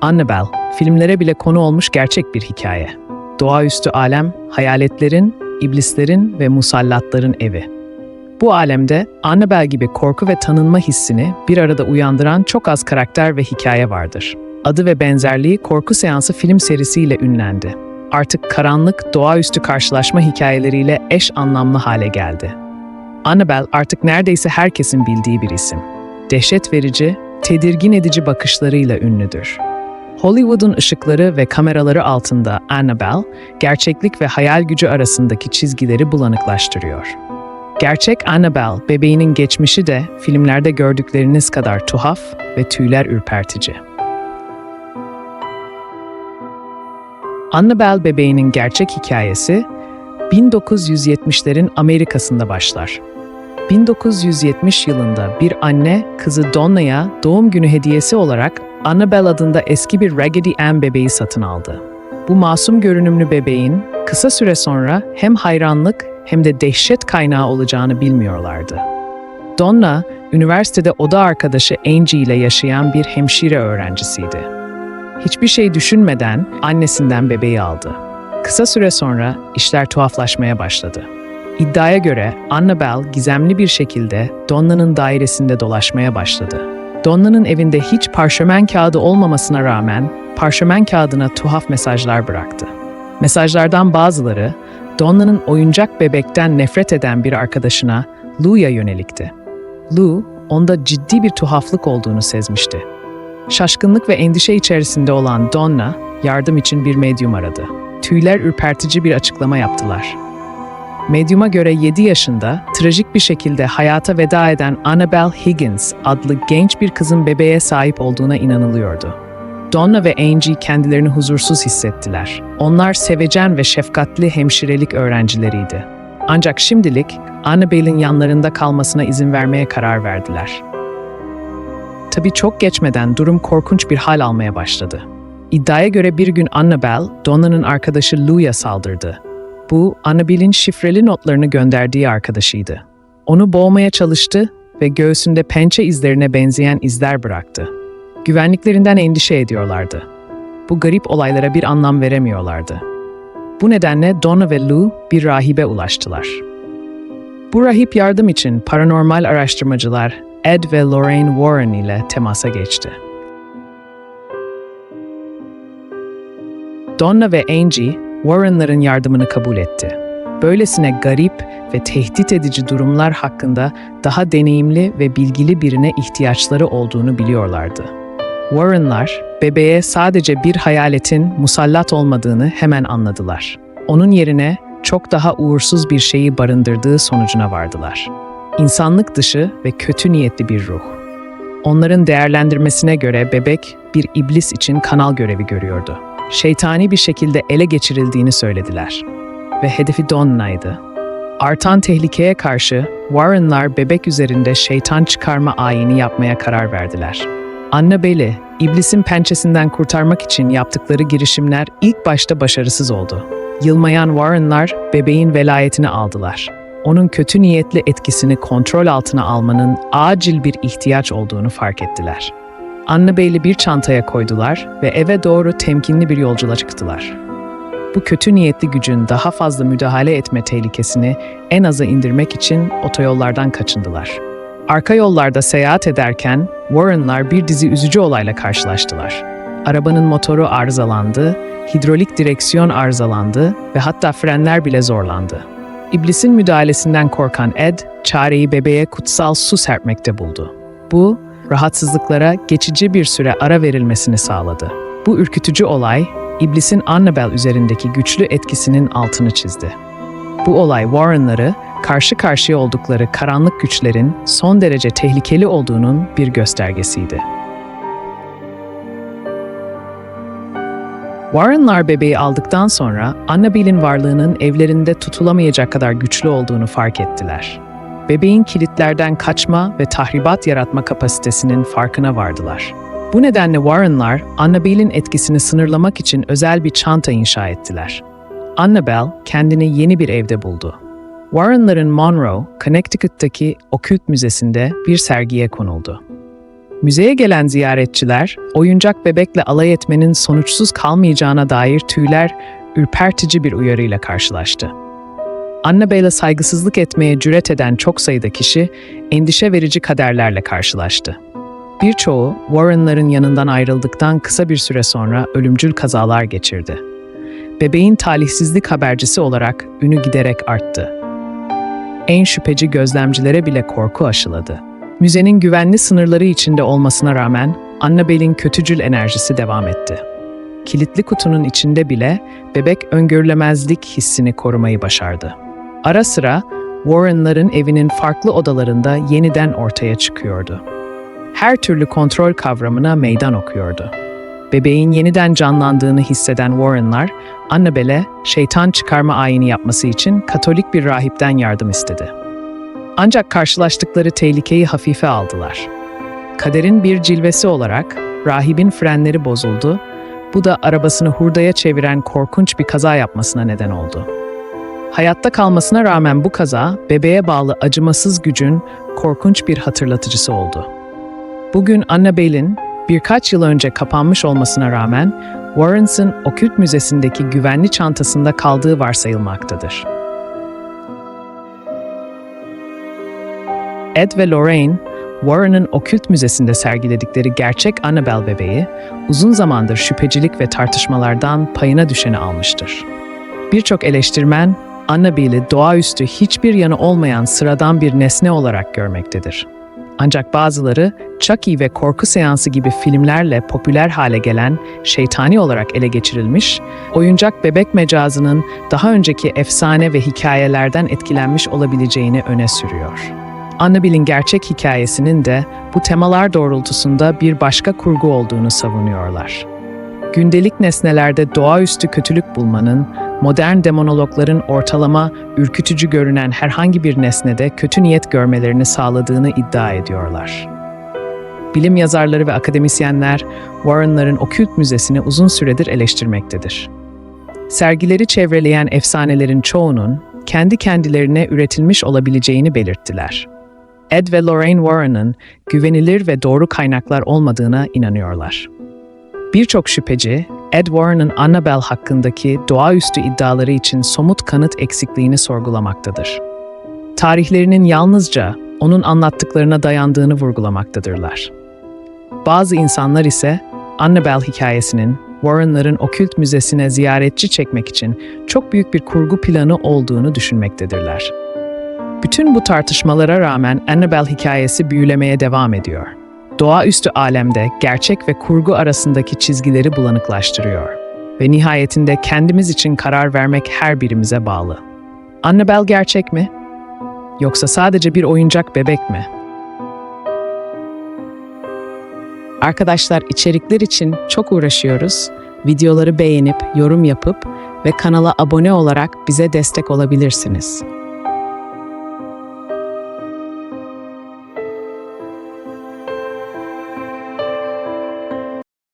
Annabelle, filmlere bile konu olmuş gerçek bir hikaye. Doğaüstü alem, hayaletlerin, iblislerin ve musallatların evi. Bu alemde Annabelle gibi korku ve tanınma hissini bir arada uyandıran çok az karakter ve hikaye vardır. Adı ve benzerliği korku seansı film serisiyle ünlendi. Artık karanlık, doğaüstü karşılaşma hikayeleriyle eş anlamlı hale geldi. Annabelle artık neredeyse herkesin bildiği bir isim. Dehşet verici, tedirgin edici bakışlarıyla ünlüdür. Hollywood'un ışıkları ve kameraları altında Annabelle, gerçeklik ve hayal gücü arasındaki çizgileri bulanıklaştırıyor. Gerçek Annabelle, bebeğinin geçmişi de filmlerde gördükleriniz kadar tuhaf ve tüyler ürpertici. Annabelle bebeğinin gerçek hikayesi 1970'lerin Amerika'sında başlar. 1970 yılında bir anne kızı Donna'ya doğum günü hediyesi olarak Annabelle adında eski bir Raggedy Ann bebeği satın aldı. Bu masum görünümlü bebeğin kısa süre sonra hem hayranlık hem de dehşet kaynağı olacağını bilmiyorlardı. Donna, üniversitede oda arkadaşı Angie ile yaşayan bir hemşire öğrencisiydi. Hiçbir şey düşünmeden annesinden bebeği aldı. Kısa süre sonra işler tuhaflaşmaya başladı. İddiaya göre Annabelle gizemli bir şekilde Donna'nın dairesinde dolaşmaya başladı. Donna'nın evinde hiç parşömen kağıdı olmamasına rağmen parşömen kağıdına tuhaf mesajlar bıraktı. Mesajlardan bazıları Donna'nın oyuncak bebekten nefret eden bir arkadaşına Lou'ya yönelikti. Lou, onda ciddi bir tuhaflık olduğunu sezmişti. Şaşkınlık ve endişe içerisinde olan Donna, yardım için bir medyum aradı. Tüyler ürpertici bir açıklama yaptılar. Medyuma göre 7 yaşında, trajik bir şekilde hayata veda eden Annabelle Higgins adlı genç bir kızın bebeğe sahip olduğuna inanılıyordu. Donna ve Angie kendilerini huzursuz hissettiler. Onlar sevecen ve şefkatli hemşirelik öğrencileriydi. Ancak şimdilik Annabelle'in yanlarında kalmasına izin vermeye karar verdiler. Tabii çok geçmeden durum korkunç bir hal almaya başladı. İddiaya göre bir gün Annabelle, Donna'nın arkadaşı Lou'ya saldırdı. Bu, Annabelle'in şifreli notlarını gönderdiği arkadaşıydı. Onu boğmaya çalıştı ve göğsünde pençe izlerine benzeyen izler bıraktı. Güvenliklerinden endişe ediyorlardı. Bu garip olaylara bir anlam veremiyorlardı. Bu nedenle Donna ve Lou bir rahibe ulaştılar. Bu rahip yardım için paranormal araştırmacılar Ed ve Lorraine Warren ile temasa geçti. Donna ve Angie, Warren'ların yardımını kabul etti. Böylesine garip ve tehdit edici durumlar hakkında daha deneyimli ve bilgili birine ihtiyaçları olduğunu biliyorlardı. Warren'lar, bebeğe sadece bir hayaletin musallat olmadığını hemen anladılar. Onun yerine çok daha uğursuz bir şeyi barındırdığı sonucuna vardılar. İnsanlık dışı ve kötü niyetli bir ruh. Onların değerlendirmesine göre bebek bir iblis için kanal görevi görüyordu. Şeytani bir şekilde ele geçirildiğini söylediler. Ve hedefi Donna'ydı. Artan tehlikeye karşı Warren'lar bebek üzerinde şeytan çıkarma ayini yapmaya karar verdiler. Annabelle'i iblisin pençesinden kurtarmak için yaptıkları girişimler ilk başta başarısız oldu. Yılmayan Warren'lar bebeğin velayetini aldılar. Onun kötü niyetli etkisini kontrol altına almanın acil bir ihtiyaç olduğunu fark ettiler. Annabelle'i bir çantaya koydular ve eve doğru temkinli bir yolculuğa çıktılar. Bu kötü niyetli gücün daha fazla müdahale etme tehlikesini en aza indirmek için otoyollardan kaçındılar. Arka yollarda seyahat ederken Warren'lar bir dizi üzücü olayla karşılaştılar. Arabanın motoru arızalandı, hidrolik direksiyon arızalandı ve hatta frenler bile zorlandı. İblisin müdahalesinden korkan Ed, çareyi bebeğe kutsal su serpmekte buldu. Bu, rahatsızlıklara geçici bir süre ara verilmesini sağladı. Bu ürkütücü olay, İblisin Annabelle üzerindeki güçlü etkisinin altını çizdi. Bu olay Warren'ları karşı karşıya oldukları karanlık güçlerin son derece tehlikeli olduğunun bir göstergesiydi. Warren'lar bebeği aldıktan sonra Annabelle'in varlığının evlerinde tutulamayacak kadar güçlü olduğunu fark ettiler. Bebeğin kilitlerden kaçma ve tahribat yaratma kapasitesinin farkına vardılar. Bu nedenle Warren'lar Annabelle'in etkisini sınırlamak için özel bir çanta inşa ettiler. Annabelle kendini yeni bir evde buldu. Warren'ların Monroe, Connecticut'taki Okült Müzesi'nde bir sergiye konuldu. Müzeye gelen ziyaretçiler, oyuncak bebekle alay etmenin sonuçsuz kalmayacağına dair tüyler ürpertici bir uyarıyla karşılaştı. Annabelle'e saygısızlık etmeye cüret eden çok sayıda kişi endişe verici kaderlerle karşılaştı. Birçoğu Warren'ların yanından ayrıldıktan kısa bir süre sonra ölümcül kazalar geçirdi. Bebeğin talihsizlik habercisi olarak ünü giderek arttı. En şüpheci gözlemcilere bile korku aşıladı. Müzenin güvenli sınırları içinde olmasına rağmen Annabelle'in kötücül enerjisi devam etti. Kilitli kutunun içinde bile bebek öngörülemezlik hissini korumayı başardı. Ara sıra Warren'ların evinin farklı odalarında yeniden ortaya çıkıyordu. Her türlü kontrol kavramına meydan okuyordu. Bebeğin yeniden canlandığını hisseden Warren'lar, Annabelle'e şeytan çıkarma ayini yapması için Katolik bir rahipten yardım istedi. Ancak karşılaştıkları tehlikeyi hafife aldılar. Kaderin bir cilvesi olarak rahibin frenleri bozuldu, bu da arabasını hurdaya çeviren korkunç bir kaza yapmasına neden oldu. Hayatta kalmasına rağmen bu kaza bebeğe bağlı acımasız gücün korkunç bir hatırlatıcısı oldu. Bugün Annabelle'in birkaç yıl önce kapanmış olmasına rağmen Warrens'ın Okült Müzesi'ndeki güvenli çantasında kaldığı varsayılmaktadır. Ed ve Lorraine, Warren'ın Okült Müzesi'nde sergiledikleri gerçek Annabelle bebeği, uzun zamandır şüphecilik ve tartışmalardan payına düşeni almıştır. Birçok eleştirmen, Annabelle'i doğaüstü hiçbir yanı olmayan sıradan bir nesne olarak görmektedir. Ancak bazıları Chucky ve korku seansı gibi filmlerle popüler hale gelen şeytani olarak ele geçirilmiş, oyuncak bebek mecazının daha önceki efsane ve hikayelerden etkilenmiş olabileceğini öne sürüyor. Annabelle'in gerçek hikayesinin de bu temalar doğrultusunda bir başka kurgu olduğunu savunuyorlar. Gündelik nesnelerde doğaüstü kötülük bulmanın, modern demonologların ortalama, ürkütücü görünen herhangi bir nesnede kötü niyet görmelerini sağladığını iddia ediyorlar. Bilim yazarları ve akademisyenler Warren'ların Okült Müzesi'ni uzun süredir eleştirmektedir. Sergileri çevreleyen efsanelerin çoğunun kendi kendilerine üretilmiş olabileceğini belirttiler. Ed ve Lorraine Warren'ın güvenilir ve doğru kaynaklar olmadığına inanıyorlar. Birçok şüpheci, Ed Warren'ın Annabelle hakkındaki doğaüstü iddiaları için somut kanıt eksikliğini sorgulamaktadır. Tarihlerinin yalnızca onun anlattıklarına dayandığını vurgulamaktadırlar. Bazı insanlar ise Annabelle hikayesinin Warren'ların okült müzesine ziyaretçi çekmek için çok büyük bir kurgu planı olduğunu düşünmektedirler. Bütün bu tartışmalara rağmen Annabelle hikayesi büyülemeye devam ediyor. Doğaüstü alemde gerçek ve kurgu arasındaki çizgileri bulanıklaştırıyor. Ve nihayetinde kendimiz için karar vermek her birimize bağlı. Annabelle gerçek mi? Yoksa sadece bir oyuncak bebek mi? Arkadaşlar içerikler için çok uğraşıyoruz. Videoları beğenip, yorum yapıp ve kanala abone olarak bize destek olabilirsiniz.